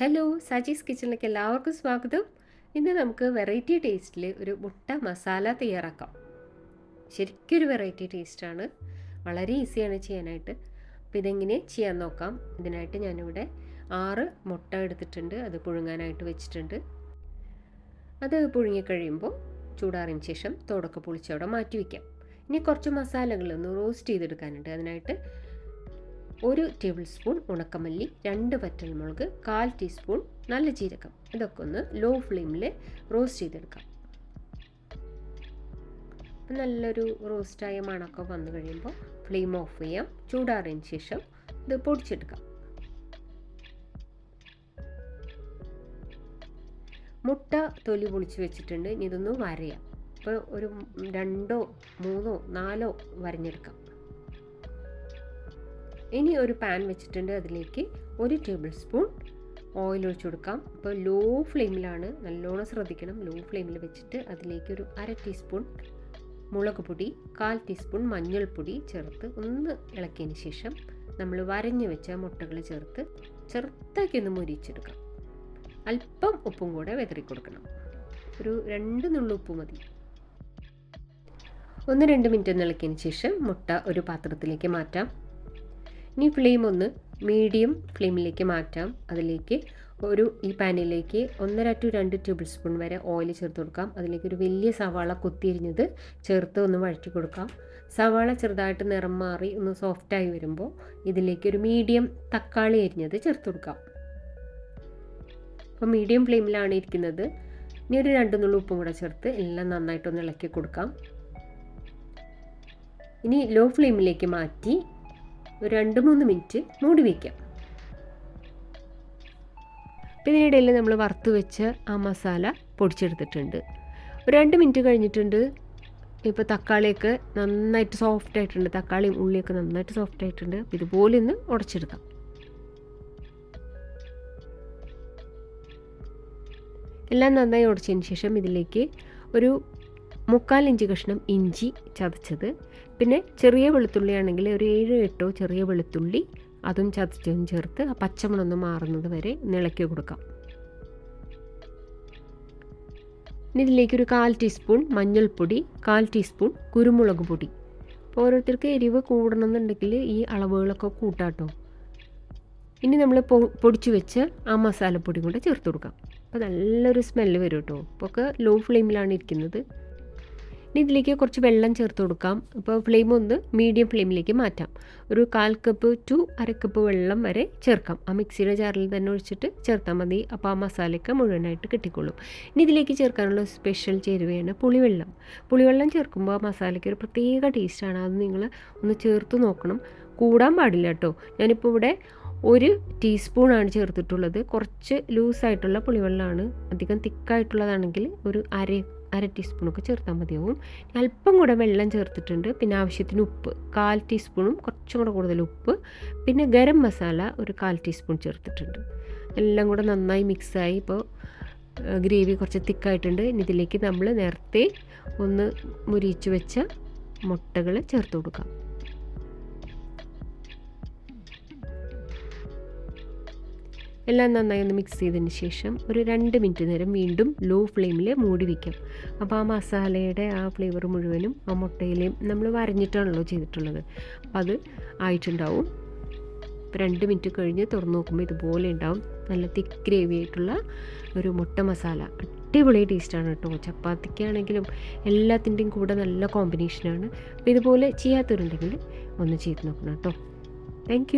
Hello Saji's കിച്ചണിലേക്ക് എല്ലാവർക്കും സ്വാഗതം. ഇന്ന് നമുക്ക് വെറൈറ്റി ടേസ്റ്റിൽ ഒരു മുട്ട മസാല തയ്യാറാക്കാം. ശരിക്കും ഒരു വെറൈറ്റി ടേസ്റ്റാണ് വളരെ ഈസിയാണ് ചെയ്യാനായിട്ട്. അപ്പോൾ ഇതെങ്ങനെ ചെയ്യാൻ നോക്കാം. ഇതിനായിട്ട് ഞാനിവിടെ ആറ് മുട്ട എടുത്തിട്ടുണ്ട്. അത് പുഴുങ്ങാനായിട്ട് വെച്ചിട്ടുണ്ട്. അത് പുഴുങ്ങിക്കഴിയുമ്പോൾ ചൂടാറിന് ശേഷം തോടൊക്കെ പൊളിച്ചവിടെ മാറ്റി വയ്ക്കാം ഇനി കുറച്ച് മസാലകൾ ഒന്ന് റോസ്റ്റ് ചെയ്തെടുക്കാനുണ്ട്. അതിനായിട്ട് ഒരു ടേബിൾ സ്പൂൺ ഉണക്കമല്ലി രണ്ട് വറ്റൽമുളക് കാൽ ടീസ്പൂൺ നല്ല ജീരകം. ഇതൊക്കെ ഒന്ന് ലോ ഫ്ലെയിമിൽ റോസ്റ്റ് ചെയ്തെടുക്കാം നല്ലൊരു റോസ്റ്റായ മണമൊക്കെ വന്നു കഴിയുമ്പോൾ ഫ്ലെയിം ഓഫ് ചെയ്യാം. ചൂടാറിയതിന് ശേഷം ഇത് പൊടിച്ചെടുക്കാം. മുട്ട തൊലി പൊളിച്ച് വെച്ചിട്ടുണ്ട്. ഇനി ഇതൊന്ന് വരയാം. ഇപ്പോൾ ഒരു രണ്ടോ മൂന്നോ നാലോ വരഞ്ഞെടുക്കാം. ഇനി ഒരു പാൻ വെച്ചിട്ടുണ്ട് അതിലേക്ക് ഒരു ടേബിൾ സ്പൂൺ ഓയിൽ ഒഴിച്ചു കൊടുക്കാം. അപ്പോൾ ലോ ഫ്ലെയിമിലാണ് നല്ലോണം ശ്രദ്ധിക്കണം. ലോ ഫ്ലെയിമിൽ വെച്ചിട്ട് അതിലേക്ക് ഒരു അര ടീസ്പൂൺ മുളക് പൊടി കാൽ ടീസ്പൂൺ മഞ്ഞൾപ്പൊടി ചേർത്ത് ഒന്ന് ഇളക്കിയതിന് ശേഷം നമ്മൾ വരഞ്ഞു വെച്ച മുട്ടകൾ ചേർത്ത് ചെറുതാക്കി ഒന്ന് മുരിച്ചെടുക്കാം. അല്പം ഉപ്പും കൂടെ വെതറി കൊടുക്കണം. ഒരു രണ്ട് നുള്ളു ഉപ്പ് മതി. ഒന്ന് രണ്ട് മിനിറ്റ് ഒന്ന് ഇളക്കിയതിന് ശേഷം മുട്ട ഒരു പാത്രത്തിലേക്ക് മാറ്റാം. ഇനി ഫ്ലെയിം ഒന്ന് മീഡിയം ഫ്ലെയിമിലേക്ക് മാറ്റാം. അതിലേക്ക് ഒരു ഈ പാനിലേക്ക് ഒന്നര ടു രണ്ട് ടേബിൾ സ്പൂൺ വരെ ഓയിൽ ചേർത്ത് കൊടുക്കാം. അതിലേക്ക് ഒരു വലിയ സവാള കുത്തിരിഞ്ഞത് ചേർത്ത് ഒന്ന് വഴറ്റി കൊടുക്കാം. സവാള ചെറുതായിട്ട് നിറം മാറി ഒന്ന് സോഫ്റ്റായി വരുമ്പോൾ ഇതിലേക്ക് ഒരു മീഡിയം തക്കാളി അരിഞ്ഞത് ചേർത്ത് കൊടുക്കാം. അപ്പോൾ മീഡിയം ഫ്ലെയിമിലാണ് ഇരിക്കുന്നത്. ഇനി ഒരു രണ്ട് നുള്ളു ഉപ്പും കൂടെ ചേർത്ത് എല്ലാം നന്നായിട്ടൊന്ന് ഇളക്കി കൊടുക്കാം. ഇനി ലോ ഫ്ലെയിമിലേക്ക് മാറ്റി ഒരു രണ്ട് മൂന്ന് മിനിറ്റ് മൂടി വയ്ക്കാം പിന്നെ ഇതിനിടയിൽ നമ്മൾ വറുത്ത് വെച്ച് ആ മസാല പൊടിച്ചെടുത്തിട്ടുണ്ട്. ഒരു രണ്ട് മിനിറ്റ് കഴിഞ്ഞിട്ടുണ്ട്. ഇപ്പോൾ തക്കാളിയൊക്കെ നന്നായിട്ട് സോഫ്റ്റ് ആയിട്ടുണ്ട്. തക്കാളിയും ഉള്ളിയൊക്കെ നന്നായിട്ട് സോഫ്റ്റ് ആയിട്ടുണ്ട്. ഇതുപോലെ ഒന്ന് ഉടച്ചെടുക്കാം. എല്ലാം നന്നായി ഉടച്ചതിന് ശേഷം ഇതിലേക്ക് ഒരു മുക്കാൽ ഇഞ്ച് കഷ്ണം ഇഞ്ചി ചതച്ചത്. പിന്നെ ചെറിയ വെളുത്തുള്ളി ആണെങ്കിൽ ഒരു ഏഴ് എട്ടോ ചെറിയ വെളുത്തുള്ളി അതും ചതച്ചതും ചേർത്ത് ആ പച്ചമണമൊന്ന് മാറുന്നത് വരെ നിളക്കി കൊടുക്കാം. ഇനി ഇതിലേക്ക് ഒരു കാൽ ടീസ്പൂൺ മഞ്ഞൾപ്പൊടി കാൽ ടീസ്പൂൺ കുരുമുളക് പൊടി. അപ്പോൾ ഓരോരുത്തർക്ക് എരിവ് കൂടണമെന്നുണ്ടെങ്കിൽ ഈ അളവുകളൊക്കെ കൂട്ടാട്ടോ. ഇനി നമ്മൾ പൊ പൊടിച്ചു വെച്ച് ആ മസാലപ്പൊടി കൂടെ ചേർത്ത് കൊടുക്കാം. അപ്പോൾ നല്ലൊരു സ്മെല്ല് വരും കേട്ടോ. ഇപ്പോൾ ഒക്കെ ലോ ഫ്ലെയിമിലാണ് ഇരിക്കുന്നത്. ഇതിലേക്ക് കുറച്ച് വെള്ളം ചേർത്ത് കൊടുക്കാം. അപ്പോൾ ഫ്ലെയിം ഒന്ന് മീഡിയം ഫ്ലെയിമിലേക്ക് മാറ്റാം. ഒരു കാൽ കപ്പ് ടു അര കപ്പ് വെള്ളം വരെ ചേർക്കാം. ആ മിക്സിയുടെ ജാറിൽ തന്നെ ഒഴിച്ചിട്ട് ചേർത്താൽ മതി. അപ്പോൾ ആ മസാലയൊക്കെ മുഴുവനായിട്ട് കിട്ടിക്കൊള്ളും ഇനി ഇതിലേക്ക് ചേർക്കാനുള്ള സ്പെഷ്യൽ ചേരുവയാണ് പുളിവെള്ളം. പുളിവെള്ളം ചേർക്കുമ്പോൾ ആ മസാലയ്ക്ക് ഒരു പ്രത്യേക ടേസ്റ്റാണ് അത് നിങ്ങൾ ഒന്ന് ചേർത്ത് നോക്കണം. കൂടാൻ പാടില്ല കേട്ടോ ഞാനിപ്പോൾ ഇവിടെ ഒരു ടീസ്പൂണാണ് ചേർത്തിട്ടുള്ളത്. കുറച്ച് ലൂസായിട്ടുള്ള പുളിവെള്ളമാണ്. അധികം തിക്കായിട്ടുള്ളതാണെങ്കിൽ ഒരു അര അര ടീസ്പൂണൊക്കെ ചേർത്താൽ മതിയാവും. അല്പം കൂടെ വെള്ളം ചേർത്തിട്ടുണ്ട്. പിന്നെ ആവശ്യത്തിന് ഉപ്പ്. കാൽ ടീസ്പൂണും കുറച്ചും കൂടെ കൂടുതൽ ഉപ്പ്. പിന്നെ ഗരം മസാല ഒരു കാൽ ടീസ്പൂൺ ചേർത്തിട്ടുണ്ട്. എല്ലാം കൂടെ നന്നായി മിക്സായി ഇപ്പോൾ ഗ്രേവി കുറച്ച് തിക്കായിട്ടുണ്ട്. ഇനി ഇതിലേക്ക് നമ്മൾ നേരത്തെ ഒന്ന് മുരിച്ച് വെച്ച മുട്ടകൾ ചേർത്ത് കൊടുക്കാം. എല്ലാം നന്നായി ഒന്ന് മിക്സ് ചെയ്തതിന് ശേഷം ഒരു രണ്ട് മിനിറ്റ് നേരം വീണ്ടും ലോ ഫ്ലെയിമിൽ മൂടി വയ്ക്കാം അപ്പോൾ ആ മസാലയുടെ ആ ഫ്ലേവർ മുഴുവനും ആ മുട്ടയിലെയും നമ്മൾ വരഞ്ഞിട്ടാണല്ലോ ചെയ്തിട്ടുള്ളത്. അപ്പോൾ അത് ആയിട്ടുണ്ടാവും. രണ്ട് മിനിറ്റ് കഴിഞ്ഞ് തുറന്നു നോക്കുമ്പോൾ ഇതുപോലെ ഉണ്ടാവും. നല്ല തിക്ക് ഗ്രേവി ആയിട്ടുള്ള ഒരു മുട്ട മസാല. അടിപൊളി ടേസ്റ്റാണ് കേട്ടോ. ചപ്പാത്തിക്കാണെങ്കിലും എല്ലാത്തിന്റെയും കൂടെ നല്ല കോമ്പിനേഷനാണ് അപ്പോൾ ഇതുപോലെ ചെയ്യാത്തവരുണ്ടെങ്കിൽ ഒന്ന് ചെയ്ത് നോക്കണം കേട്ടോ. താങ്ക്